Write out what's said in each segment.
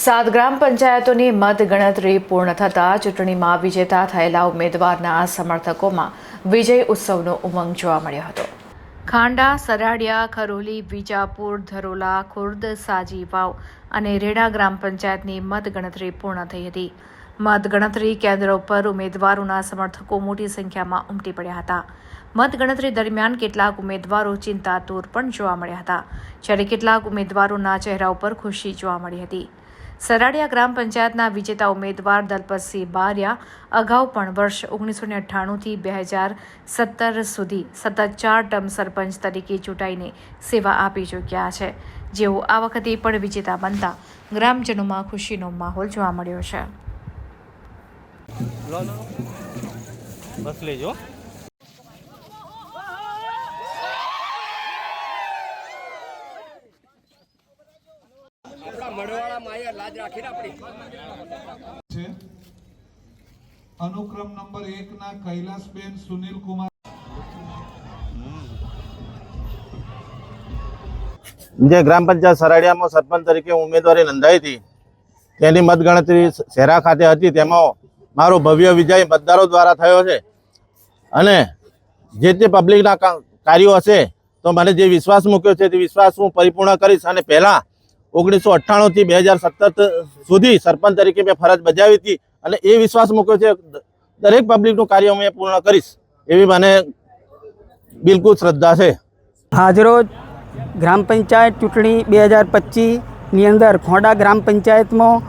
સાત ગ્રામ પંચાયતોની મતગણતરી પૂર્ણ થતાં ચૂંટણીમાં વિજેતા થયેલા ઉમેદવારના સમર્થકોમાં વિજય ઉત્સવનો ઉમંગ જોવા મળ્યો હતો. ખાંડા, સરાડિયા, ખરોલી, વિજાપુર, ધરોલા, ખુર્દ સાજી વાવ અને રેડા ગ્રામ પંચાયતની મતગણતરી પૂર્ણ થઈ હતી. મતગણતરી કેન્દ્ર ઉપર ઉમેદવારોના સમર્થકો મોટી સંખ્યામાં ઉમટી પડ્યા હતા. મતગણતરી દરમિયાન કેટલાક ઉમેદવારો ચિંતાતુર પણ જોવા મળ્યા હતા. જ્યારે કેટલાક ઉમેદવારોના ચહેરા ઉપર ખુશી જોવા મળી હતી. સરાડિયા ગ્રામ પંચાયતના વિજેતા ઉમેદવાર દલપતસિંહ બારિયા અગાઉ પણ વર્ષ ઓગણીસો ને અઠ્ઠાણુંથી બે હજાર સત્તર સુધી સતત ચાર ટર્મ સરપંચ તરીકે ચૂંટાઈને સેવા આપી ચૂક્યા છે. જેઓ આ વખતે પણ વિજેતા બનતા ગ્રામજનોમાં ખુશીનો માહોલ જોવા મળ્યો છે. બસ લેજો. આપણા માયા લાજ રાખીને આપણી. છે. અનુક્રમ નંબર એક ના કૈલાસબેન સુનિલ કુમાર. જે ગ્રામ પંચાયત સરાડિયામાં સરપંચ તરીકે ઉમેદવારી નોંધાઈ હતી તેની મતગણતરી શેરા ખાતે હતી. તેમાં મારો ભવ્ય વિજય મતદારો દ્વારા થયો છે. અને જે તે પબ્લિકના કા- કાર્યો હશે તો મને જે વિશ્વાસ મૂક્યો છે તે વિશ્વાસ હું પરિપૂર્ણ કરીશ. અને પહેલાં ઓગણીસો અઠ્ઠાણુંથી બે હજાર સત્તર સુધી સરપંચ તરીકે મેં ફરજ બજાવી હતી અને એ વિશ્વાસ મૂક્યો છે દરેક પબ્લિકનું કાર્ય હું પૂર્ણ કરીશ એવી મને બિલકુલ શ્રદ્ધા છે. આજરોજ ગ્રામ પંચાયત ચૂંટણી બે હજાર પચીસની અંદર ખોંડા ગ્રામ પંચાયતમાં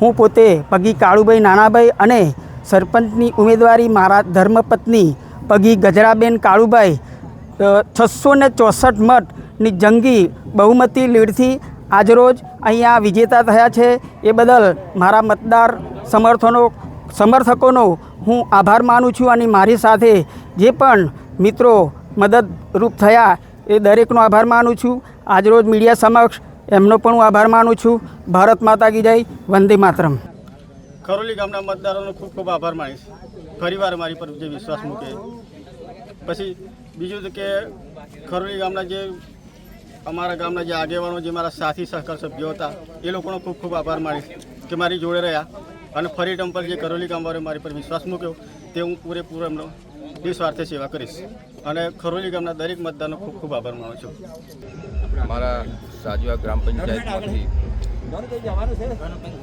હું પોતે પગી કાળુભાઈ નાનાભાઈ અને સરપંચની ઉમેદવારી મારા ધર્મપત્ની પગી ગજરાબેન કાળુભાઈ છસો ને ચોસઠ મતની જંગી બહુમતી લીડથી આજરોજ અહીંયા વિજેતા થયા છે. એ બદલ મારા મતદાર સમર્થનો, સમર્થકોનો હું આભાર માનું છું અને મારી સાથે જે પણ મિત્રો મદદરૂપ થયા એ દરેકનો આભાર માનું છું. આજરોજ મીડિયા સમક્ષ એમનો પણ હું આભાર માનું છું. ભારત માતા કી જય, વંદે માતરમ. ખરોલી ગામના મતદારોનો ખૂબ ખૂબ આભાર માનીશ. ફરીવાર મારી પર જે વિશ્વાસ મૂકે. પછી બીજું કે ખરોલી ગામના જે અમારા ગામના જે આગેવાનો, જે મારા સાથી સહકાર સભ્યો હતા, એ લોકોનો ખૂબ ખૂબ આભાર માનીશ કે મારી જોડે રહ્યા અને ફરી ટર્મ જે કરોલી ગામવાળાએ મારી પર વિશ્વાસ મૂક્યો, તે હું પૂરેપૂરો એમનો નિસ્વાર્થે સેવા કરીશ. અને ખરોલી ગામના દરેક મતદારનો ખૂબ ખૂબ આભાર માનું છું. મારા સાજવા ગ્રામ પંચાયતમાંથી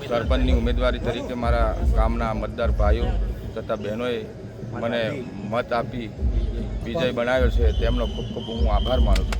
સરપંચની ઉમેદવારી તરીકે મારા ગામના મતદાર ભાઈઓ તથા બહેનોએ મને મત આપી વિજય બનાવ્યો છે, તેમનો ખૂબ ખૂબ હું આભાર માનું છું.